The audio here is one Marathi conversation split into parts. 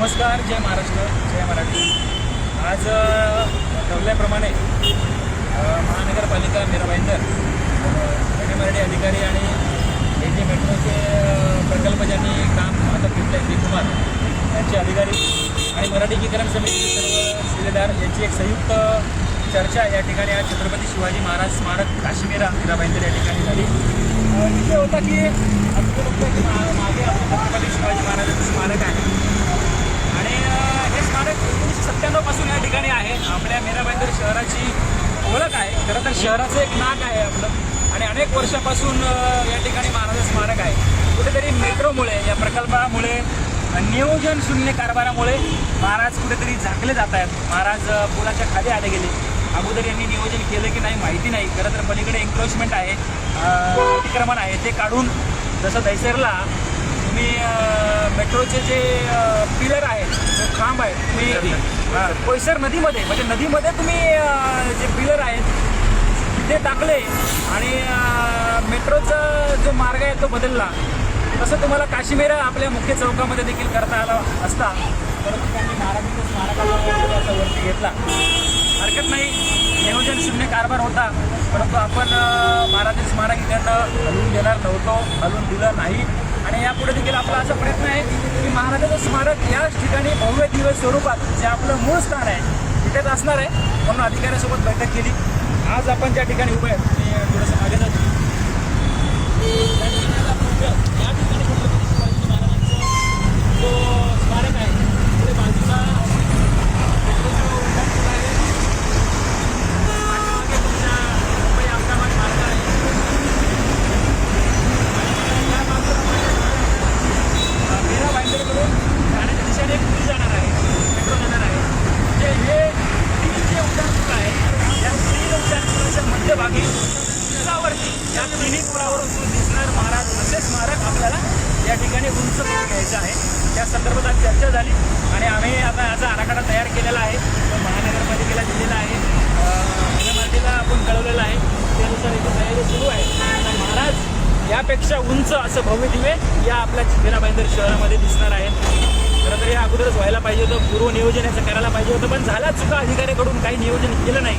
नमस्कार जय महाराष्ट्र जय मराठी. आज ठरल्याप्रमाणे महानगरपालिका मीरा मराठी अधिकारी आणि हे जे मेट्रोचे प्रकल्प ज्यांनी काम हातात घेतलं आहे कुमार यांचे अधिकारी आणि मराठीकीकरण समिती समितीचे सर्व शिलेदार यांची एक संयुक्त चर्चा या ठिकाणी आज छत्रपती शिवाजी महाराज स्मारक काश्मीरा मीराबाईंदर या ठिकाणी झाली. अ, विषय होता की आपलं की मागे आपलं छत्रपती शिवाजी महाराजांचं स्मारक आहे. हे एकोणीसशे सत्त्याण्णवपासून या ठिकाणी आहे. आपल्या मीराबाईंदर शहराची ओळख आहे. खरं तर शहराचं एक नाक आहे आपलं. आणि अनेक वर्षापासून या ठिकाणी महाराज स्मारक आहे. कुठेतरी मेट्रोमुळे या प्रकल्पामुळे नियोजन शून्य कारभारामुळे महाराज कुठेतरी झाकले जात आहेत. महाराज पुलाच्या खाली आले गेले. अगोदर यांनी नियोजन केलं की नाही माहिती नाही. खरं तर पलीकडे एन्क्रोचमेंट आहे. अतिक्रमण आहे. ते काढून जसं दैसरला तुम्ही अ, मेट्रोचे जे पिलर आहेत जो खांब आहे तुम्ही कोयसर नदीमध्ये म्हणजे नदीमध्ये तुम्ही जे पिलर आहेत ते टाकले आणि मेट्रोचा जो मार्ग आहे तो बदलला. तसं तुम्हाला काश्मीर आपल्या मुख्य चौकामध्ये देखील करता आला असता. परंतु त्यांनी महाराजांच्या स्मारकाला असा वरती घेतला. हरकत नाही. नियोजन शून्य कारभार होता. परंतु आपण महाराजांचे स्मारक इकडनं हलवून देणार नव्हतो हलवून दिलं नाही. आणि यापुढे देखील आपला असा प्रयत्न आहे की महाराजाचं स्मारक याच ठिकाणी भव्य दिवस स्वरूपात जे आपलं मूळ स्थान आहे तिथेच असणार आहे म्हणून अधिकाऱ्यासोबत बैठक केली. आज आपण ज्या ठिकाणी उभे आहेत मी थोडंसं मागे जातो या ठिकाणी महाराजांचं जो स्मारक आहे पुढे बाजूला मेट्रोचं उड्डाणपूल आहे. पाठीमागे तुमच्या मुंबई अहमदाबाद मार्ग आहे आणि या मार्गावर अ, मीरा भाईंदरकडून ठाण्याच्या दिशेने एक पुली जाणार आहे मेट्रो जाणार आहे म्हणजे हे तीन जे उड्डाणपूल आहे या तीन उड्डाणपुलाच्या मध्यभागी उंचावरती या तिन्ही पुलावरून तो दिसणार महाराज असे स्मारक आपल्याला या ठिकाणी उंच करून घ्यायचं आहे. त्या संदर्भात आज चर्चा झाली आणि आम्ही आता याचा आराखडा तयार केलेला आहे. तो महानगरपालिकेला दिलेला आहे. महानगरपालिकेला आपण कळवलेलं आहे. त्यानुसार इथे तयारी सुरू आहे. आता महाराज यापेक्षा उंच असं भव्य दिवे या आपल्या चिंतेला भाईंदर शहरामध्ये दिसणार आहेत. खरं तर हे अगोदरच व्हायला पाहिजे होतं. पूर्व नियोजन याचं करायला पाहिजे होतं. पण झाला चुका. अधिकाऱ्याकडून काही नियोजन केलं नाही.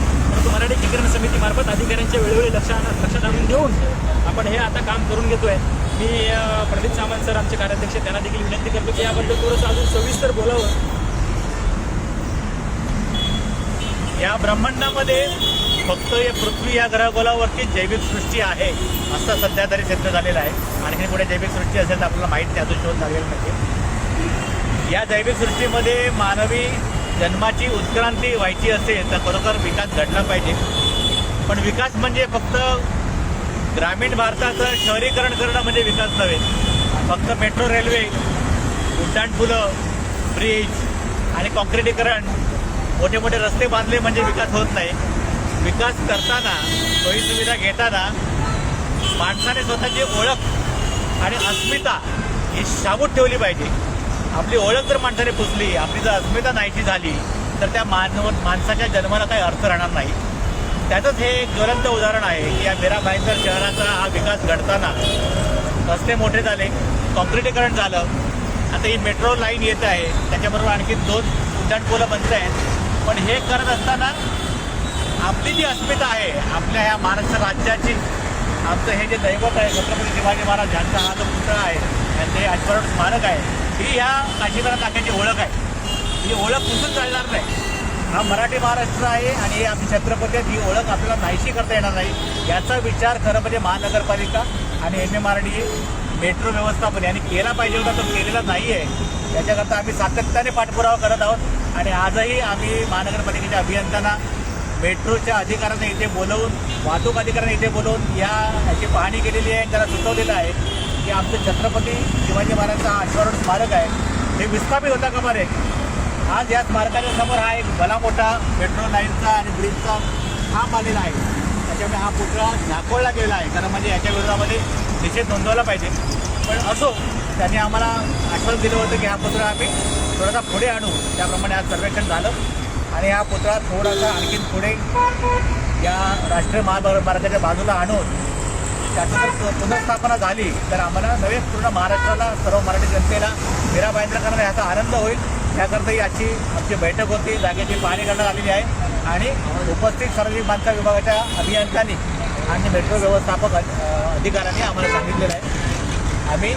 मराठी एकीकरण समितीमार्फत अधिकाऱ्यांच्या वेळोवेळी लक्षात लक्षात आणून देऊन आपण हे आता काम करून घेतोय. मी प्रदीप सामंत सर आमचे कार्याध्यक्ष त्यांना देखील विनंती करतो की याबद्दल थोडंसं अजून सविस्तर बोलावं. या ब्रह्मांडामध्ये फक्त या पृथ्वी या ग्रहगोलावरती जैविक सृष्टी आहे असं सध्या तरी सिद्ध झालेलं आहे. आणखी पुढे जैविक सृष्टी असेल तर आपल्याला माहीत नाही अजून शोध लागेल नाही या जैविक सृष्टीमध्ये मानवी जन्माची उत्क्रांती व्हायची असेल तर खरोखर विकास घडला पाहिजे. पण विकास म्हणजे फक्त ग्रामीण भारताचं शहरीकरण करणं म्हणजे विकास नव्हे. फक्त मेट्रो रेल्वे उड्डाणपुलं ब्रिज आणि कॉन्क्रिटीकरण मोठे मोठे रस्ते बांधले म्हणजे विकास होत नाही. विकास करताना सोयीसुविधा घेताना माणसाने स्वतःची ओळख आणि अस्मिता ही शाबूत ठेवली पाहिजे. आपली ओळख जर माणसाने पुसली आपली जर अस्मिता नाहीशी झाली तर त्या मानव माणसाच्या जन्माला काही अर्थ राहणार नाही. त्याचंच हे एक ज्वलंत उदाहरण आहे की या मेरा भाईंदर शहराचा हा विकास घडताना रस्ते मोठे झाले कॉन्क्रिटीकरण झालं. आता ही मेट्रो लाईन येत आहे त्याच्याबरोबर आणखी दोन उड्डाणपुलं बनत आहेत. पण हे करत असताना आपली जी अस्मिता आहे आपल्या ह्या महाराष्ट्र राज्याची आमचं हे जे दैवत आहे छत्रपती शिवाजी महाराज यांचा हा जो पुतळा आहे यांचं हे अश्वरण स्मारक आहे. ही ह्या काशीनाथ काकाची ओळख आहे. ही ओळख कुठून चालणार नाही. हा मराठी महाराष्ट्र आहे आणि आम्ही छत्रपती ही ओळख आपल्याला नाहीशी करता येणार नाही. याचा विचार खरं म्हणजे महानगरपालिका आणि M M R D metro व्यवस्थापन यांनी केला पाहिजे होता तो केलेला नाही आहे याच्याकरता आम्ही सातत्याने पाठपुरावा करत आहोत आणि आजही आम्ही महानगरपालिकेच्या अभियंत्यांना मेट्रोच्या अधिकाऱ्यांना इथे बोलवून वाहतूक अधिकाऱ्यांना इथे बोलवून या याची पाहणी केलेली आहे त्याला सुचवलेलं आहे. की आमचं छत्रपती शिवाजी महाराजांचा अश्वरण स्मारक आहे. हे विस्थापित होता का बरे? आज या स्मारकाच्या समोर हा एक भला मोठा मेट्रो लाईनचा आणि ब्रिजचा खांब आलेला आहे. त्याच्यामुळे हा पुतळा झाकोळला गेला आहे. कारण म्हणजे याच्या विरोधामध्ये निषेध नोंदवला पाहिजे. पण असो त्यांनी आम्हाला आश्वासन दिलं होतं की हा पुतळा आम्ही थोडासा पुढे आणू. त्याप्रमाणे आज सर्वेक्षण झालं. आणि हा पुतळा थोडासा आणखीन पुढे या राष्ट्रीय महामार्गाच्या बाजूला आणून शासनात पुनर्स्थापना झाली तर आम्हाला नवे पूर्ण महाराष्ट्राला सर्व मराठी जनतेला मीरा भाईंद्रकरांना याचा आनंद होईल. त्याकरता याची आमची बैठक होती जागेची पाहणी करण्यात आलेली आहे. आणि उपस्थित सार्वजनिक बांधकाम विभागाच्या अभियंत्यांनी आणि मेट्रो व्यवस्थापक अ, अधिकाऱ्यांनी आम्हाला सांगितलेलं आहे. आम्ही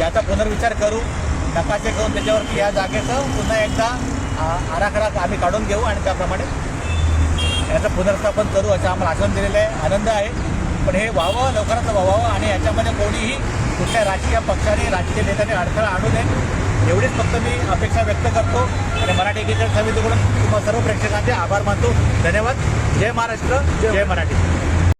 याचा पुनर्विचार करू नकाशे करून त्याच्यावरती या जागेचं पुन्हा एकदा आराखडा आम्ही काढून घेऊ आणि त्याप्रमाणे याचं पुनर्स्थापन करू असं आम्हाला आश्वासन दिलेलं आहे. आनंद आहे. पण हे व्हावं लवकरात व्हावं आणि याच्यामध्ये कोणीही कुठल्या राजकीय पक्षाने राजकीय नेत्याने अडथळा आणू नये. एवढीच फक्त मी अपेक्षा व्यक्त करतो. आणि मराठी एकीकरण समितीकडून तुम्हा सर्व प्रेक्षकांचे आभार मानतो. धन्यवाद. जय महाराष्ट्र. जय मराठी.